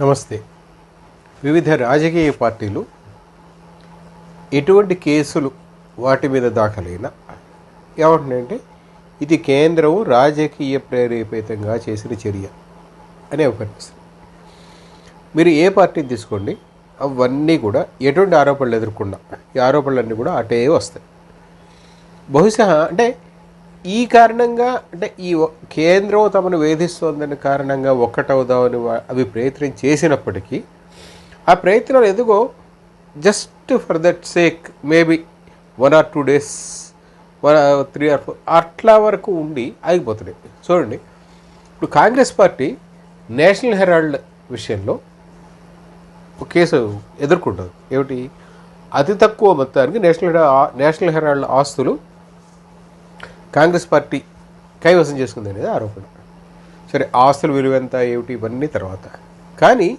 నమస్తే. వివిధ రాజకీయ పార్టీలు ఎటువంటి కేసులు వాటి మీద దాఖలైనా ఏమంటున్నాయంటే ఇది కేంద్రం రాజకీయ ప్రేరేపితంగా చేసిన చర్య అని అవకనిపిస్తుంది మీరు ఏ పార్టీని తీసుకోండి అవన్నీ కూడా ఎటువంటి ఆరోపణలు ఎదుర్కొన్నా ఈ ఆరోపణలన్నీ కూడా అటే వస్తాయి. బహుశా అంటే ఈ కారణంగా అంటే ఈ కేంద్రం తమను వేధిస్తోందనే కారణంగా ఒక్కటవుదామని అవి ప్రయత్నం చేసినప్పటికీ ఆ ప్రయత్నాలు ఎదుగో just for that sake maybe one or two days one three or four అట్లా వరకు ఉండి ఆగిపోతున్నాయి. చూడండి ఇప్పుడు కాంగ్రెస్ పార్టీ నేషనల్ హెరాల్డ్ విషయంలో ఒక కేసు ఎదుర్కొంటుంది. ఏమిటి? అతి తక్కువ మొత్తానికి నేషనల్ హెరా- నేషనల్ హెరాల్డ్ ఆస్తులు కాంగ్రెస్ పార్టీ కైవసం చేసుకుంది అనేది ఆరోపణ. సరే ఆస్తుల విలువ ఎంత ఏమిటి ఇవన్నీ తర్వాత. కానీ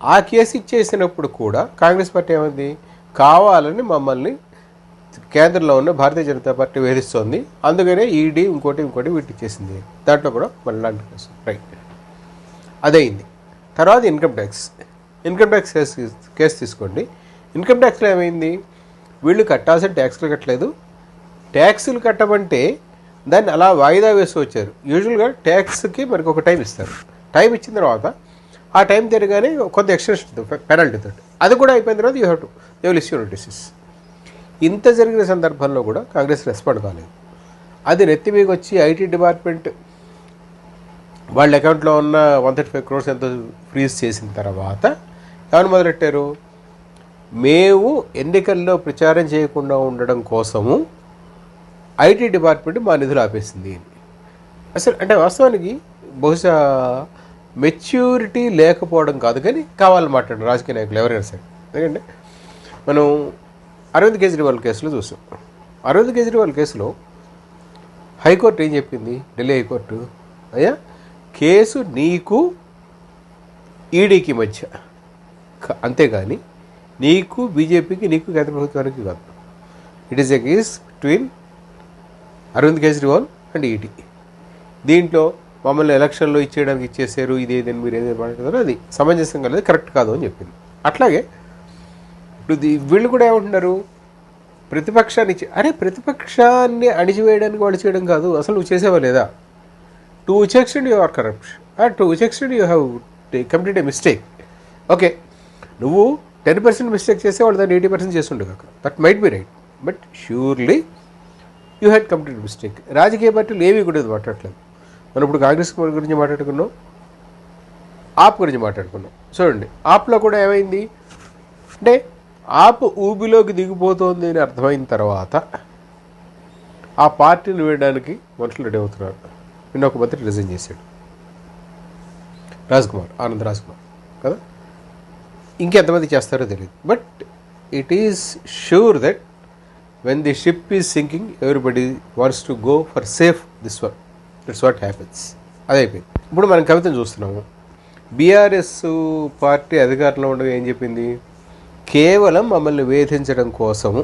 ఆ కేసు ఇచ్చేసినప్పుడు కూడా కాంగ్రెస్ పార్టీ ఏమైంది? కావాలని మమ్మల్ని కేంద్రంలో ఉన్న భారతీయ జనతా పార్టీ వేధిస్తోంది. అందుకనే ఈడీ ఇంకోటి ఇంకోటి వీటి చేసింది దాంట్లో కూడా మళ్ళీ లాంటి కేసు. రైట్ అదైంది తర్వాత income tax income tax case case తీసుకోండి. ఇన్కమ్ ట్యాక్స్లో ఏమైంది? వీళ్ళు కట్టాల్సిన ట్యాక్స్లు కట్టలేదు. ట్యాక్సులు కట్టమంటే దాన్ని అలా వాయిదా వేసి వచ్చారు. యూజువల్గా ట్యాక్స్కి మనకు ఒక టైం ఇస్తారు. టైం ఇచ్చిన తర్వాత ఆ టైం తిరగానే కొంత ఎక్స్టెన్షన్ పెనాల్టీ తోటి అది కూడా అయిపోయిన తర్వాత you have to they will issue notices. ఇంత జరిగిన సందర్భంలో కూడా కాంగ్రెస్ రెస్పాండ్ కాలేదు. అది నెత్తి మీకు వచ్చి ఐటీ డిపార్ట్మెంట్ వాళ్ళ అకౌంట్లో ఉన్న వన్ థర్టీ ఫైవ్ క్రోర్స్ ఎంతో ఫ్రీజ్ చేసిన తర్వాత ఎవరు మొదలెట్టారు? మేము ఎన్నికల్లో ప్రచారం చేయకుండా ఉండడం కోసము ఐటీ డిపార్ట్మెంట్ మా నిధులు ఆపేసింది అసలు అంటే వాస్తవానికి బహుశా మెచ్యూరిటీ లేకపోవడం కాదు కానీ కావాలని మాట్లాడడం రాజకీయ నాయకులు ఎవరైనా సరే. ఎందుకంటే మనం అరవింద్ కేజ్రీవాల్ కేసులో చూసాం. అరవింద్ కేజ్రీవాల్ కేసులో హైకోర్టు ఏం చెప్పింది? ఢిల్లీ హైకోర్టు. అయ్యా కేసు నీకు ఈడీకి మధ్య. అంతేగాని నీకు బీజేపీకి నీకు కేంద్ర ప్రభుత్వానికి కాదు. It is a case between Arvind Kejriwal and ED. దీంట్లో మమ్మల్ని ఎలక్షన్లో ఇచ్చేయడానికి ఇచ్చేసారు ఇదేదని మీరు ఏదైనా మాట్లాడుతారో అది సమంజసం కాలేదు కరెక్ట్ కాదు అని చెప్పింది. అట్లాగే ఇప్పుడు ఇది- వీళ్ళు కూడా ఏమంటున్నారు? ప్రతిపక్షాన్ని అరే ప్రతిపక్షాన్ని అణిచివేయడానికి వాళ్ళు చేయడం కాదు అసలు నువ్వు చేసేవా లేదా? To which extent you are corruption to which extent you have complete a mistake okay నువ్వు టెన్ పర్సెంట్ మిస్టేక్ చేస్తే వాళ్ళు దాన్ని ఎయిటీ పర్సెంట్ చేస్తుండే కాక that might be right but surely you had complete mistake రాజకీయ పార్టీలు ఏవి కూడా ఇది మాట్లాడలేదు. మనం ఇప్పుడు కాంగ్రెస్ గురించి మాట్లాడుకున్నాం. ఆప్ గురించి మాట్లాడుకున్నాం. చూడండి ఆప్లో కూడా ఏమైంది? అంటే ఆప్ ఊబిలోకి దిగిపోతోంది అని అర్థమైన తర్వాత ఆ పార్టీని వేయడానికి మనుషులు రెడీ అవుతున్నారు. నిన్న ఒక మంత్రి రిజైన్ చేశాడు. రాజ్కుమార్ ఆనంద్ రాజ్ కుమార్ కదా? ఇంకెంతమంది చేస్తారో తెలియదు but it is sure that when the ship is sinking everybody wants to go for safe this one it's what happens అదైపోయింది ఇప్పుడు మనం కవితను చూస్తున్నాము. బీఆర్ఎస్ పార్టీ అధికారంలో ఉండగా ఏం చెప్పింది? కేవలం మమ్మల్ని వేధించడం కోసము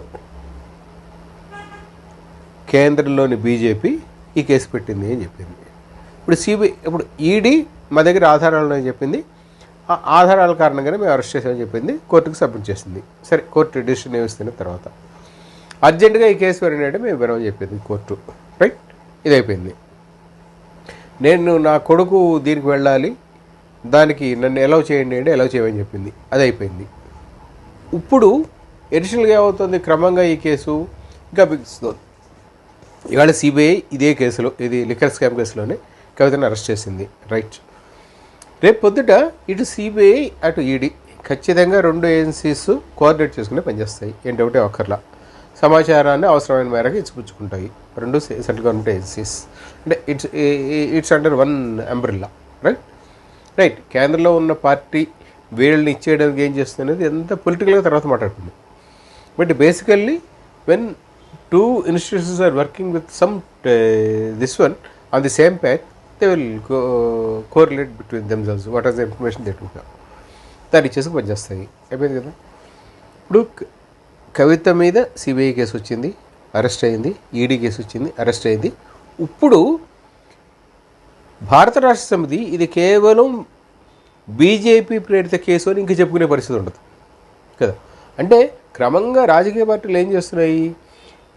కేంద్రంలోని బీజేపీ ఈ కేసు పెట్టింది అని చెప్పింది. ఇప్పుడు సిబిఐ ఇప్పుడు ఈడీ మా దగ్గర ఆధారాలు అని చెప్పింది. ఆ ఆధారాల కారణంగానే మేము అరెస్ట్ చేసామని చెప్పింది. కోర్టుకు సబ్మిట్ చేసింది. సరే కోర్టు డిసిషన్ ఏమిస్తున్న తర్వాత. అర్జెంటుగా ఈ కేసు వెళ్ళినట్టే మేము వినమని చెప్పింది కోర్టు. రైట్ ఇది అయిపోయింది నేను నా కొడుకు దీనికి వెళ్ళాలి. దానికి నన్ను ఎలవ్ చేయండి అంటే ఎలవ్ చేయమని చెప్పింది. అది అయిపోయింది ఇప్పుడు ఎడిషనల్గా ఏమవుతుంది? క్రమంగా ఈ కేసు ఇంకా బిగుస్తుంది. ఇవాళ సిబిఐ ఇదే కేసులో ఇది లిక్కర్ స్కామ్ కేసులోనే కవితను అరెస్ట్ చేసింది. రైట్ రేపు పొద్దుట ఇటు సిబిఐ అటు ఈడీ ఖచ్చితంగా రెండు ఏజెన్సీస్ కోఆర్డినేట్ చేసుకునే పనిచేస్తాయి ఏంటి డౌటే ఒక్కర్లా. సమాచారాన్ని అవసరమైన మేరకు ఇచ్చిపుచ్చుకుంటాయి. రెండు సెంట్రల్ గవర్నమెంట్ ఏజెన్సీస్ అంటే it's it's under one umbrella right? Right. కేంద్రంలో ఉన్న పార్టీ వీళ్ళని ఇచ్చేయడానికి ఏం చేస్తుంది అనేది ఎంత పొలిటికల్గా తర్వాత మాట్లాడుతుంది but basically when two institutions are working with some this one on the same pack they will correlate between themselves what are the information they దాన్ని ఇచ్చేసి పనిచేస్తాయి. అయిపోయింది కదా? ఇప్పుడు కవిత మీద సిబిఐ కేసు వచ్చింది అరెస్ట్ అయింది ఈడీ కేసు వచ్చింది అరెస్ట్ అయింది. ఇప్పుడు భారత రాష్ట్ర సమితి ఇది కేవలం బీజేపీ ప్రేరిత కేసు అని ఇంక చెప్పుకునే పరిస్థితి ఉండదు. కదా? అంటే క్రమంగా రాజకీయ పార్టీలు ఏం చేస్తున్నాయి?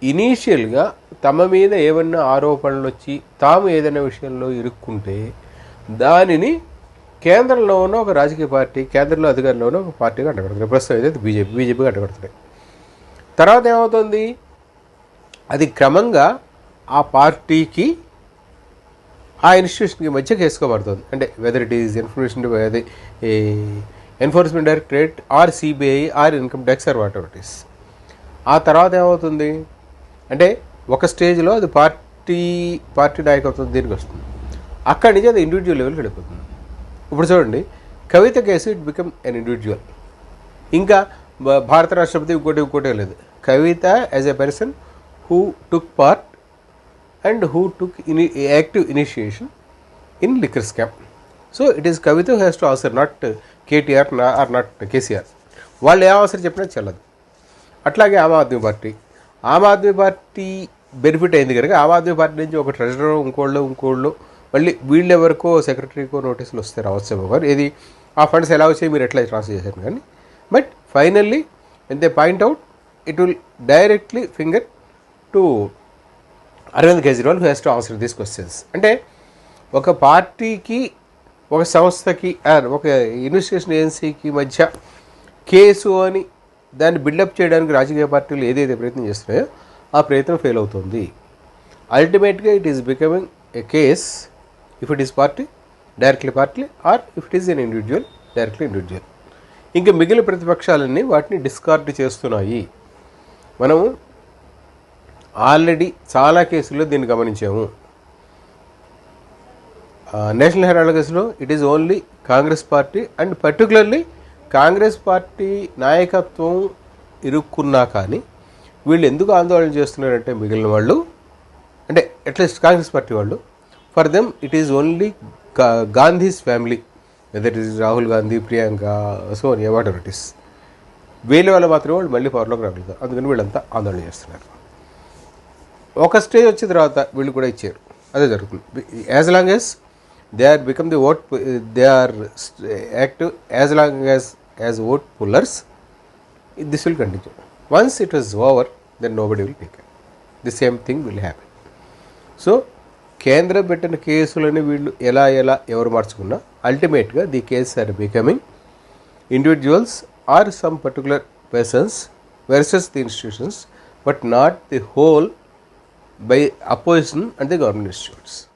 ఇనీషియల్గా తమ మీద ఏమన్నా ఆరోపణలు వచ్చి తాము ఏదైనా విషయంలో ఇరుక్కుంటే దానిని కేంద్రంలో ఉన్న ఒక రాజకీయ పార్టీ కేంద్రంలో అధికారంలో ఉన్న ఒక పార్టీగా అడ్డగడుతున్నాయి ప్రస్తుతం అయితే బీజేపీ బీజేపీగా అడ్డగడుతున్నాయి తర్వాత ఏమవుతుంది? అది క్రమంగా ఆ పార్టీకి ఆ ఇన్స్టిట్యూషన్కి మధ్య కేసుకోబడుతుంది అంటే వెదర్ ఇట్ ఈస్ ఇన్ఫర్మేషన్ అది enforcement directorate or CBI or income tax or whatever is ఆ తర్వాత ఏమవుతుంది? అంటే ఒక స్టేజ్లో అది పార్టీ పార్టీ నాయకత్వం దీనికి వస్తుంది. అక్కడి నుంచి అది ఇండివిజువల్ లెవెల్కి వెళ్ళిపోతుంది. ఇప్పుడు చూడండి Kavitha case it become an individual ఇంకా భ- భారత రాష్ట్రపతి ఇంకోటి ఇంకోటే లేదు. Kavitha as a person who took part and who took ఇని active initiation in liquor scam so it is Kavitha who has to answer not KTR or not KCR వాళ్ళు ఏ అవసరం చెప్పినా చెల్లదు. అట్లాగే Aam Aadmi party. Aam Aadmi party benefit అయింది కనుక ఆమ్ Aadmi party నుంచి ఒక ట్రెజరర్ ఇంకోళ్ళు ఇంకోళ్ళు మళ్ళీ వీళ్ళు ఎవరికో సెక్రటరీకో నోటీసులు వస్తే రావచ్చేమో కానీ ఇది ఆ ఫండ్స్ ఎలా వచ్చాయి మీరు ఎట్లా ట్రాన్స్ఫర్ చేశారు? కానీ బట్ ఫైనల్లీ ఎంత point out it will directly finger to Arvind Kejriwal who has to answer these questions అంటే ఒక పార్టీకి ఒక సంస్థకి ఒక ఇన్వెస్టిగేషన్ ఏజెన్సీకి మధ్య కేసు అని దాన్ని బిల్డప్ చేయడానికి రాజకీయ పార్టీలు ఏదైతే ప్రయత్నం చేస్తున్నాయో ఆ ప్రయత్నం ఫెయిల్ అవుతుంది. అల్టిమేట్గా it is becoming a case if it is party directly party or if it is an individual directly individual ఇంకా మిగిలిన ప్రతిపక్షాలన్నీ వాటిని డిస్కార్డ్ చేస్తున్నాయి. మనము ఆల్రెడీ చాలా కేసుల్లో దీన్ని గమనించాము. నేషనల్ హెరాల్డ్ కేసులో it is only Congress party and particularly Congress party నాయకత్వం ఇరుక్కున్నా కానీ వీళ్ళు ఎందుకు ఆందోళన చేస్తున్నారంటే మిగిలిన వాళ్ళు అంటే అట్లీస్ట్ కాంగ్రెస్ పార్టీ వాళ్ళు for them it is only Gandhis family whether it is Rahul Gandhi Priyanka Sonia whatever it is వేలే వాళ్ళు మాత్రమే వాళ్ళు మళ్ళీ పవర్లోకి రాగలుగుతారు అందుకని వీళ్ళంతా ఆందోళన చేస్తున్నారు. ఒక స్టేజ్ వచ్చిన తర్వాత వీళ్ళు కూడా ఇచ్చారు. అదే జరుగుతుంది. As long as they are become the vote they are active as long as as vote pullers this will continue once it was over then nobody will take the same thing will happy so కేంద్రం పెట్టిన కేసులని వీళ్ళు ఎలా ఎలా ఎవరు మార్చుకున్నా అల్టిమేట్గా the cases are becoming individuals or some particular persons versus the institutions, but not the whole by opposition and the government institutes.